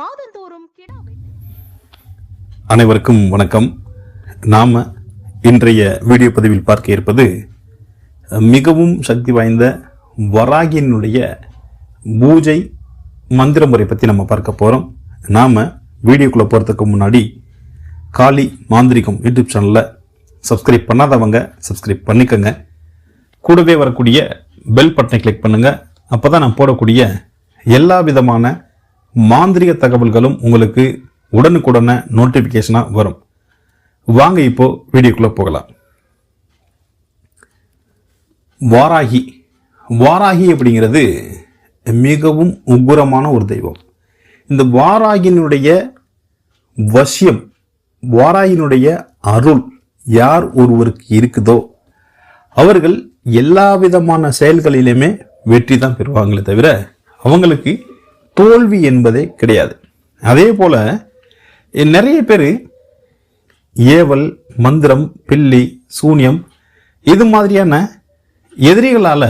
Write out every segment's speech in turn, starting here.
மாதந்தோறும் கிடா அனைவருக்கும் வணக்கம். நாம் இன்றைய வீடியோ பதிவில் பார்க்க இருப்பது மிகவும் சக்தி வாய்ந்த வராகியினுடைய பூஜை மந்திர முறை பற்றி நம்ம பார்க்க போகிறோம் நாம் வீடியோக்குள்ளே போகிறதுக்கு முன்னாடி காளி மாந்திரிகம் யூடியூப் சேனலில் சப்ஸ்கிரைப் பண்ணாதவங்க சப்ஸ்கிரைப் பண்ணிக்கோங்க. கூடவே வரக்கூடிய பெல் பட்டனை கிளிக் பண்ணுங்கள் அப்போ தான் நான் போடக்கூடிய எல்லா விதமான மாந்திரிக தகவல்களும் உங்களுக்கு உடனுக்குடனே நோட்டிஃபிகேஷனாக வரும். வாங்க இப்போ வீடியோக்குள்ளே போகலாம். வாராகி. வாராகி அப்படிங்கிறது மிகவும் உக்ரமான ஒரு தெய்வம். இந்த வாராகியினுடைய வசியம் வாராகியினுடைய அருள் யார் ஒருவருக்கு இருக்குதோ அவர்கள் எல்லா விதமான செயல்களிலுமே வெற்றி தான் பெறுவாங்களே தவிர அவங்களுக்கு தோல்வி என்பதே கிடையாது. அதே போல் நிறைய பேர் ஏவல் மந்திரம் பில்லி சூனியம் இது மாதிரியான எதிரிகளால்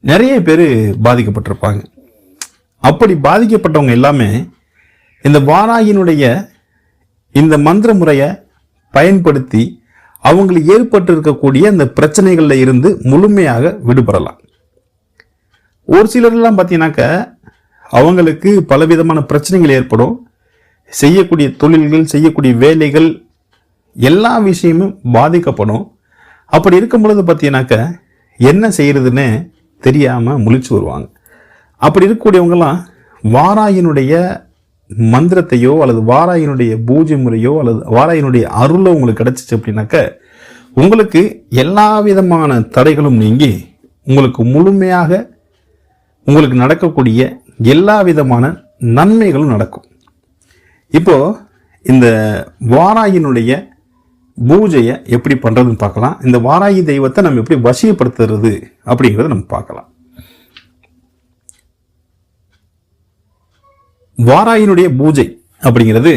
நிறைய பேர் பாதிக்கப்பட்டிருப்பாங்க. அப்படி பாதிக்கப்பட்டவங்க எல்லாமே இந்த வாராகினுடைய இந்த மந்திர முறையை பயன்படுத்தி அவங்களுக்கு ஏற்பட்டு இருக்கக்கூடிய அந்த பிரச்சனைகளில் இருந்து முழுமையாக விடுபடலாம். ஒரு சிலர்லாம் பார்த்தீங்கன்னாக்க அவங்களுக்கு பலவிதமான பிரச்சனைகள் ஏற்படும். செய்யக்கூடிய தொழில்கள் செய்யக்கூடிய வேலைகள் எல்லா விஷயமும் பாதிக்கப்படும். அப்படி இருக்கும் பொழுது பார்த்தீங்கன்னாக்க என்ன செய்கிறதுன்னு தெரியாமல் முழிச்சு வருவாங்க. அப்படி இருக்கக்கூடியவங்கெல்லாம் வாராயினுடைய மந்திரத்தையோ அல்லது வாராயினுடைய பூஜை முறையோ அல்லது வாராயினுடைய அருளோ உங்களுக்கு கிடைச்சிச்சு அப்படின்னாக்க உங்களுக்கு எல்லா விதமான தடைகளும் நீங்கி உங்களுக்கு முழுமையாக உங்களுக்கு நடக்கக்கூடிய எல்லா விதமான நன்மைகளும் நடக்கும். இப்போது இந்த வாராயினுடைய பூஜையை எப்படி பண்ணுறதுன்னு பார்க்கலாம். இந்த வாராகி தெய்வத்தை நம்ம எப்படி வசியப்படுத்துறது அப்படிங்கிறத நம்ம பார்க்கலாம். வாராயினுடைய பூஜை அப்படிங்கிறது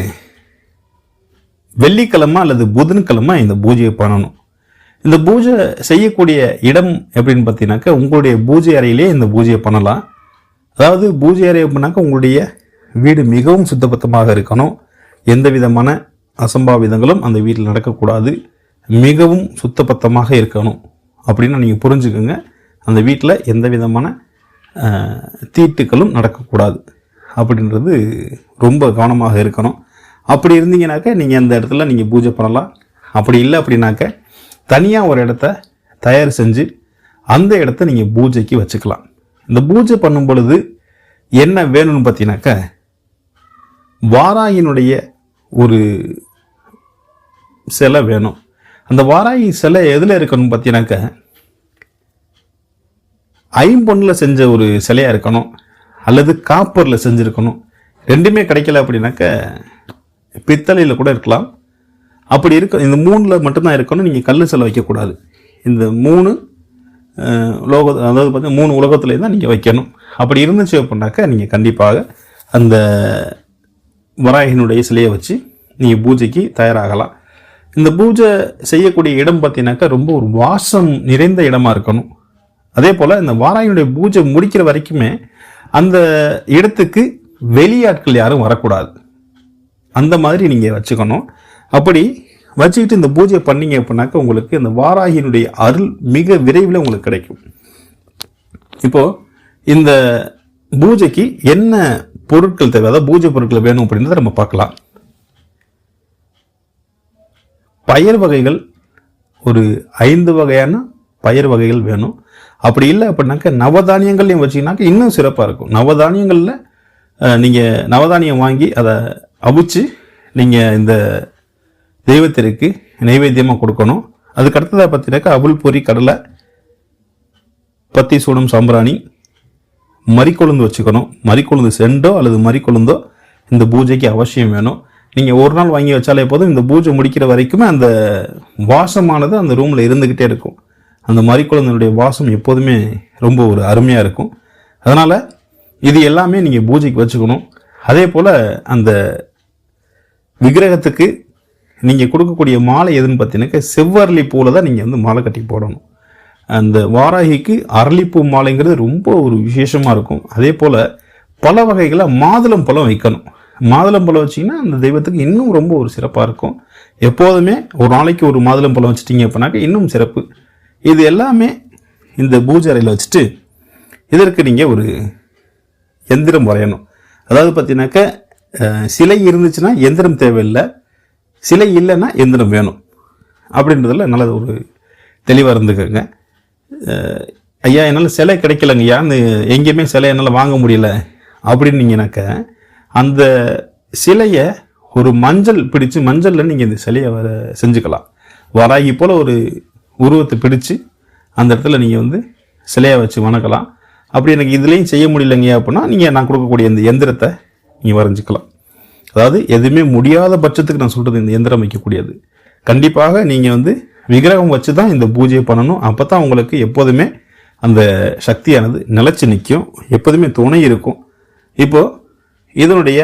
வெள்ளிக்கிழமை அல்லது புதன்கிழமை இந்த பூஜையை பண்ணணும். இந்த பூஜை செய்யக்கூடிய இடம் எப்படின்னு பார்த்தீங்கன்னாக்கா உங்களுடைய பூஜை அறையிலே இந்த பூஜையை பண்ணலாம். அதாவது பூஜை அறை அப்படின்னாக்கா உங்களுடைய வீடு மிகவும் சுத்தபத்தமாக இருக்கணும். எந்த விதமான அசம்பாவிதங்களும் அந்த வீட்டில் நடக்கக்கூடாது. மிகவும் சுத்தபத்தமாக இருக்கணும் அப்படின்னு நீங்கள் புரிஞ்சுக்கோங்க. அந்த வீட்டில் எந்த விதமான தீட்டுக்களும் நடக்கக்கூடாது. அப்படின்றது ரொம்ப கவனமாக இருக்கணும். அப்படி இருந்தீங்கனாக்க நீங்கள் அந்த இடத்துல நீங்கள் பூஜை பண்ணலாம். அப்படி இல்லை அப்படின்னாக்க தனியாக ஒரு இடத்த தயார் செஞ்சு அந்த இடத்த நீங்கள் பூஜைக்கு வச்சுக்கலாம். இந்த பூஜை பண்ணும் பொழுது என்ன வேணும்னு பார்த்தீங்கன்னாக்க வாராயினுடைய ஒரு சிலை வேணும். அந்த வாராயி சிலை எதில் இருக்கணும் பார்த்தீங்கன்னாக்க ஐம்பொன்னில் செஞ்ச ஒரு சிலையாக இருக்கணும் அல்லது காப்பரில் செஞ்சுருக்கணும். ரெண்டுமே கிடைக்கல அப்படின்னாக்க பித்தளையில் கூட இருக்கலாம். அப்படி இருக்க இந்த மூணில் மட்டும்தான் இருக்கணும் நீங்கள் கல் சிலை வைக்கக்கூடாது. இந்த மூணு லோக அதாவது பார்த்தீங்கன்னா மூணு உலகத்துலேயும் தான் நீங்கள் வைக்கணும். அப்படி இருந்துச்சு அப்படின்னாக்கா நீங்கள் கண்டிப்பாக அந்த வராகினுடைய சிலையை வச்சு நீங்கள் பூஜைக்கு தயாராகலாம். இந்த பூஜை செய்யக்கூடிய இடம் பார்த்தீங்கன்னாக்கா ரொம்ப ஒரு வாசம் நிறைந்த இடமா இருக்கணும். அதே போல் இந்த வாராயினுடைய பூஜை முடிக்கிற வரைக்குமே அந்த இடத்துக்கு வெளியாட்கள் யாரும் வரக்கூடாது. அந்த மாதிரி நீங்கள் வச்சுக்கணும். அப்படி வச்சுக்கிட்டு இந்த பூஜை பண்ணீங்க அப்படின்னாக்கா உங்களுக்கு இந்த வாராகியினுடைய அருள் மிக விரைவில் உங்களுக்கு கிடைக்கும். இப்போ இந்த பூஜைக்கு என்ன பொருட்கள் தேவை? அதாவது பூஜை பொருட்கள் வேணும் அப்படின்றத நம்ம பார்க்கலாம். பயிர் வகைகள் ஒரு ஐந்து வகையான பயிர் வகைகள் வேணும். அப்படி இல்லை அப்படின்னாக்க நவதானியங்கள்லையும் வச்சிங்கனாக்க இன்னும் சிறப்பாக இருக்கும். நவதானியங்களில் நீங்கள் நவதானியம் வாங்கி அதை அவிச்சு நீங்கள் இந்த தெய்வத்திற்கு நைவேத்தியமாக கொடுக்கணும். அதுக்கு அடுத்ததாக பார்த்தீங்கன்னாக்கா அவுள் பொரி கடலை பத்தி சூடம் சாம்பிராணி மறிக்கொழுந்து வச்சுக்கணும். மறிக்கொழுந்து செண்டோ அல்லது மறிக்கொழுந்தோ இந்த பூஜைக்கு அவசியம் வேணும். நீங்கள் ஒரு நாள் வாங்கி வச்சாலே போதும் இந்த பூஜை முடிக்கிற வரைக்குமே அந்த வாசமானது அந்த ரூமில் இருந்துக்கிட்டே இருக்கும். அந்த மறிக்குழந்தனுடைய வாசம் எப்போதுமே ரொம்ப ஒரு அருமையாக இருக்கும். அதனால் இது எல்லாமே நீங்கள் பூஜைக்கு வச்சுக்கணும். அதே போல் அந்த விக்கிரகத்துக்கு நீங்கள் கொடுக்கக்கூடிய மாலை எதுன்னு பார்த்தீங்கன்னாக்கா செவ்வரளி பூவில் தான் நீங்கள் வந்து மாலை கட்டி போடணும். அந்த வாராகிக்கு அரளிப்பூ மாலைங்கிறது ரொம்ப ஒரு விசேஷமாக இருக்கும். அதே போல் பல வகைகளில் மாதுளம் பழம் வைக்கணும். மாதுளம் பழம் வச்சிங்கன்னா அந்த தெய்வத்துக்கு இன்னும் ரொம்ப ஒரு சிறப்பாக இருக்கும். எப்போதுமே ஒரு நாளைக்கு ஒரு மாதுளம் பழம் வச்சிட்டிங்க அப்படின்னாக்க இன்னும் சிறப்பு. இது எல்லாமே இந்த பூஜை அறையில் வச்சுட்டு இதற்கு நீங்கள் ஒரு எந்திரம் வரையணும். அதாவது பார்த்தீங்கன்னாக்க சிலை இருந்துச்சுன்னா எந்திரம் தேவையில்லை. சிலை இல்லைன்னா எந்திரம் வேணும். அப்படின்றதில் நல்ல ஒரு தெளிவாக இருந்துக்கங்க. ஐயா என்னால் சிலை கிடைக்கலங்கய்யா அந்த எங்கேயுமே சிலை என்னால் வாங்க முடியல அப்படின்னீங்கனாக்க அந்த சிலையை ஒரு மஞ்சள் பிடிச்சு மஞ்சளில் நீங்கள் இந்த சிலையை வர செஞ்சுக்கலாம். வராகி போல் ஒரு உருவத்தை பிடிச்சு அந்த இடத்துல நீங்கள் வந்து சிலையை வச்சு வணக்கலாம். அப்படி எனக்கு இதுலேயும் செய்ய முடியலைங்க அப்படின்னா நீங்கள் நான் கொடுக்கக்கூடிய இந்த எந்திரத்தை நீங்கள் வரைஞ்சிக்கலாம். அதாவது எதுவுமே முடியாத பட்சத்துக்கு நான் சொல்கிறது இந்த எந்திரம் வைக்கக்கூடியது. கண்டிப்பாக நீங்கள் வந்து விக்கிரகம் வச்சு தான் இந்த பூஜையை பண்ணணும். அப்போ தான் உங்களுக்கு எப்போதுமே அந்த சக்தியானது நிலச்சி நிற்கும் எப்போதுமே துணை இருக்கும். இப்போது இதனுடைய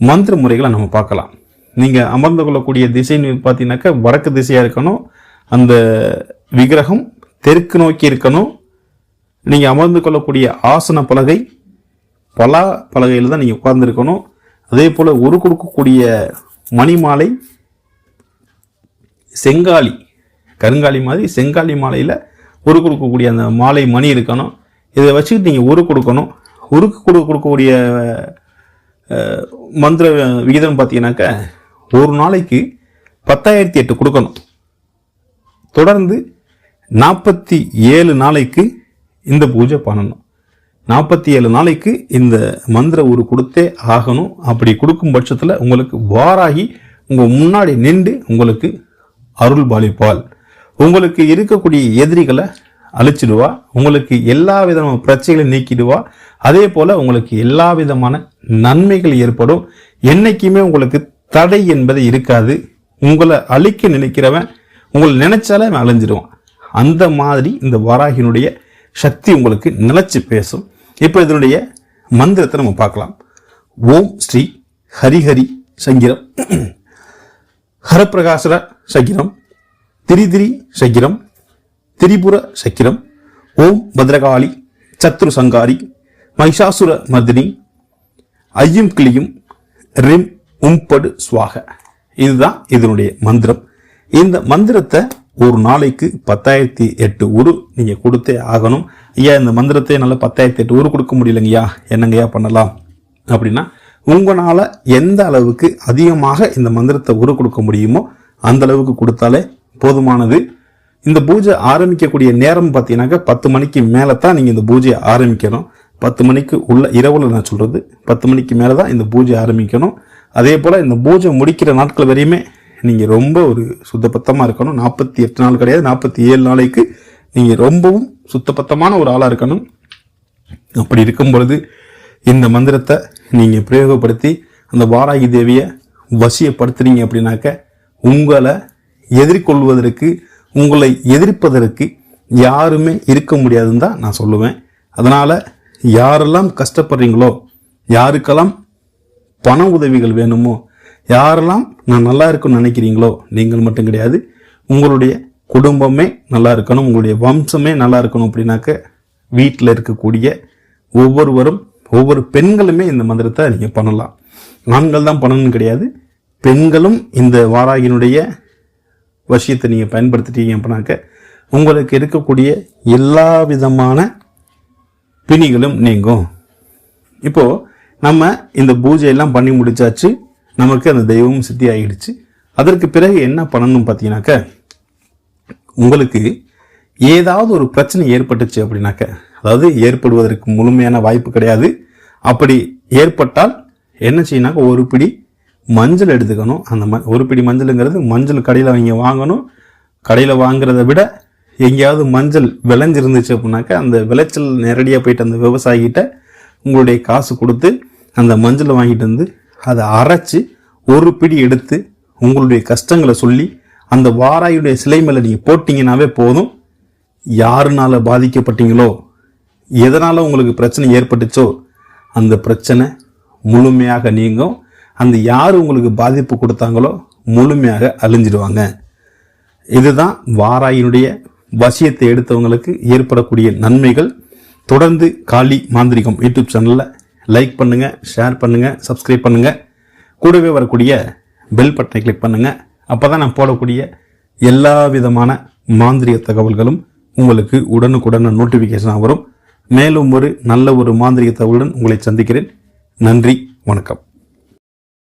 மந்திர முறைகளை நம்ம பார்க்கலாம். நீங்கள் அமர்ந்து கொள்ளக்கூடிய திசைன்னு பார்த்தீங்கன்னாக்கா வடக்கு திசையாக இருக்கணும். அந்த விக்கிரகம் தெற்கு நோக்கி இருக்கணும். நீங்கள் அமர்ந்து கொள்ளக்கூடிய ஆசன பலகை பலா பலகையில் தான் நீங்கள் உட்கார்ந்துருக்கணும். அதே போல் ஒரு கொடுக்கக்கூடிய மணிமாலை செங்காலி கருங்காலி மாதிரி செங்காலி மாலையில் ஒரு கொடுக்கக்கூடிய அந்த மாலை மணி இருக்கணும். இதை வச்சுக்கிட்டு நீங்கள் ஒரு கொடுக்கணும். உருக்கு கொடு கொடுக்கக்கூடிய மந்திர விகிதம் பார்த்தீங்கன்னாக்க ஒரு நாளைக்கு பத்தாயிரத்தி எட்டு கொடுக்கணும். தொடர்ந்து நாற்பத்தி ஏழு நாளைக்கு இந்த பூஜை பண்ணணும். நாற்பத்தி ஏழு நாளைக்கு இந்த மந்திர உரு கொடுத்தே ஆகணும். அப்படி கொடுக்கும் பட்சத்தில் உங்களுக்கு வாராகி உங்கள் முன்னாடி நின்று உங்களுக்கு அருள் பாலிப்பால் உங்களுக்கு இருக்கக்கூடிய எதிரிகளை அழிச்சிடுவா. உங்களுக்கு எல்லா விதமான பிரச்சனைகளையும் நீக்கிடுவா. அதே போல் உங்களுக்கு எல்லா விதமான நன்மைகள் ஏற்படும். என்னைக்குமே உங்களுக்கு தடை என்பது இருக்காது. உங்களை அழிக்க நினைக்கிறவன் உங்களை நினைச்சாலே அவன் அழிஞ்சிடுவான். அந்த மாதிரி இந்த வராகினுடைய சக்தி உங்களுக்கு நிலைச்சு பேசும். இப்போ இதனுடைய மந்திரத்தை நம்ம பார்க்கலாம். ஓம் ஸ்ரீ ஹரிஹரி சங்கிரம். ஹரப்பிரகாசர சக்கிரம் திரிதிரி சக்கிரம் திரிபுர சக்கிரம் ஓம் பத்ரகாளி சத்ரு சங்காரி மகிஷாசுர மர்தினி ஐயும் கிளியும் ரிம் உம்படு ஸ்வாக இதுதான் இதனுடைய மந்திரம். இந்த மந்திரத்தை ஒரு நாளைக்கு பத்தாயிரத்தி எட்டு உரு நீங்கள் கொடுத்தே ஆகணும். ஐயா இந்த மந்திரத்தை என்னால் பத்தாயிரத்தி எட்டு உரு கொடுக்க முடியலங்கய்யா. என்னங்கய்யா பண்ணலாம்? அப்படின்னா உங்களால் எந்த அளவுக்கு அதிகமாக இந்த மந்திரத்தை உரு கொடுக்க முடியுமோ அந்த அளவுக்கு கொடுத்தாலே போதுமானது. இந்த பூஜை ஆரம்பிக்கக்கூடிய நேரம் பார்த்தீங்கன்னாக்கா பத்து மணிக்கு மேலே தான் நீங்கள் இந்த பூஜையை ஆரம்பிக்கணும். பத்து மணிக்கு உள்ள இரவில் நான் சொல்கிறது பத்து மணிக்கு மேலே தான் இந்த பூஜை ஆரம்பிக்கணும். அதே போல் இந்த பூஜை முடிக்கிற நாட்கள் வரையுமே நீங்கள் ரொம்ப ஒரு சுத்தபத்தமாக இருக்கணும். நாற்பத்தி எட்டு நாள் கிடையாது நாற்பத்தி ஏழு நாளைக்கு நீங்கள் ரொம்பவும் சுத்தபத்தமான ஒரு ஆளாக இருக்கணும். அப்படி இருக்கும் பொழுது இந்த மந்திரத்தை நீங்கள் பிரயோகப்படுத்தி அந்த வாராகி தேவியை வசியப்படுத்துறீங்க அப்படின்னாக்க உங்களை எதிர்கொள்வதற்கு உங்களை எதிர்ப்பதற்கு யாருமே இருக்க முடியாதுன்னு தான் நான் சொல்லுவேன். அதனால் யாரெல்லாம் கஷ்டப்படுறீங்களோ யாருக்கெல்லாம் பண உதவிகள் வேணுமோ யாரெல்லாம் நான் நல்லா இருக்குன்னு நினைக்கிறீங்களோ நீங்கள் மட்டும் கிடையாது உங்களுடைய குடும்பமே நல்லா இருக்கணும் உங்களுடைய வம்சமே நல்லா இருக்கணும் அப்படின்னாக்க வீட்டில் இருக்கக்கூடிய ஒவ்வொருவரும் ஒவ்வொரு பெண்களுமே இந்த மந்திரத்தை நீங்கள் பண்ணலாம். ஆண்கள் தான் பண்ணணும்னு கிடையாது பெண்களும் இந்த வாராகினுடைய விஷயத்தை நீங்கள் பயன்படுத்திட்டீங்க அப்படின்னாக்க உங்களுக்கு இருக்கக்கூடிய எல்லா விதமான பிணிகளும் நீங்கும். இப்போது நம்ம இந்த பூஜையெல்லாம் பண்ணி முடிச்சாச்சு. நமக்கு அந்த தெய்வமும் சித்தி ஆகிடுச்சு அதற்கு பிறகு என்ன பண்ணணும் பார்த்தீங்கன்னாக்க உங்களுக்கு ஏதாவது ஒரு பிரச்சனை ஏற்பட்டுச்சு அப்படின்னாக்க அதாவது ஏற்படுவதற்கு முழுமையான வாய்ப்பு கிடையாது. அப்படி ஏற்பட்டால் என்ன செய்யணாக்க ஒரு பிடி மஞ்சள் எடுத்துக்கணும். அந்த ம ஒரு பிடி மஞ்சளுங்கிறது மஞ்சள் கடையில் அவங்க வாங்கணும். கடையில் வாங்குறத விட எங்கேயாவது மஞ்சள் விளைஞ்சிருந்துச்சு அப்படின்னாக்கா அந்த விளைச்சல் நேரடியாக போயிட்டு அந்த விவசாயிகிட்ட உங்களுடைய காசு கொடுத்து அந்த மஞ்சளை வாங்கிட்டு வந்து அதை அரைச்சு ஒரு பிடி எடுத்து உங்களுடைய கஷ்டங்களை சொல்லி அந்த வாராயுடைய சிலை மேலே நீங்கள் போட்டிங்கனாவே போதும். யாருனால பாதிக்கப்பட்டீங்களோ எதனால் உங்களுக்கு பிரச்சனை ஏற்பட்டுச்சோ அந்த பிரச்சனை முழுமையாக நீங்கும். அந்த யார் உங்களுக்கு பாதிப்பு கொடுத்தாங்களோ முழுமையாக அழிஞ்சிடுவாங்க. இதுதான் வாராயினுடைய வசியத்தை எடுத்தவங்களுக்கு ஏற்படக்கூடிய நன்மைகள். தொடர்ந்து காளி மாந்திரிகம் யூடியூப் சேனலில் லைக் பண்ணுங்கள் ஷேர் பண்ணுங்கள் சப்ஸ்கிரைப் பண்ணுங்கள் கூடவே வரக்கூடிய பெல் பட்டனை கிளிக் பண்ணுங்கள் அப்போ தான் நான் போடக்கூடிய எல்லா விதமான மாந்திரிய தகவல்களும் உங்களுக்கு உடனுக்குடன் நோட்டிஃபிகேஷனாக வரும். மேலும் ஒரு நல்ல ஒரு மாந்திரிய தகவலுடன் உங்களை சந்திக்கிறேன். நன்றி வணக்கம்.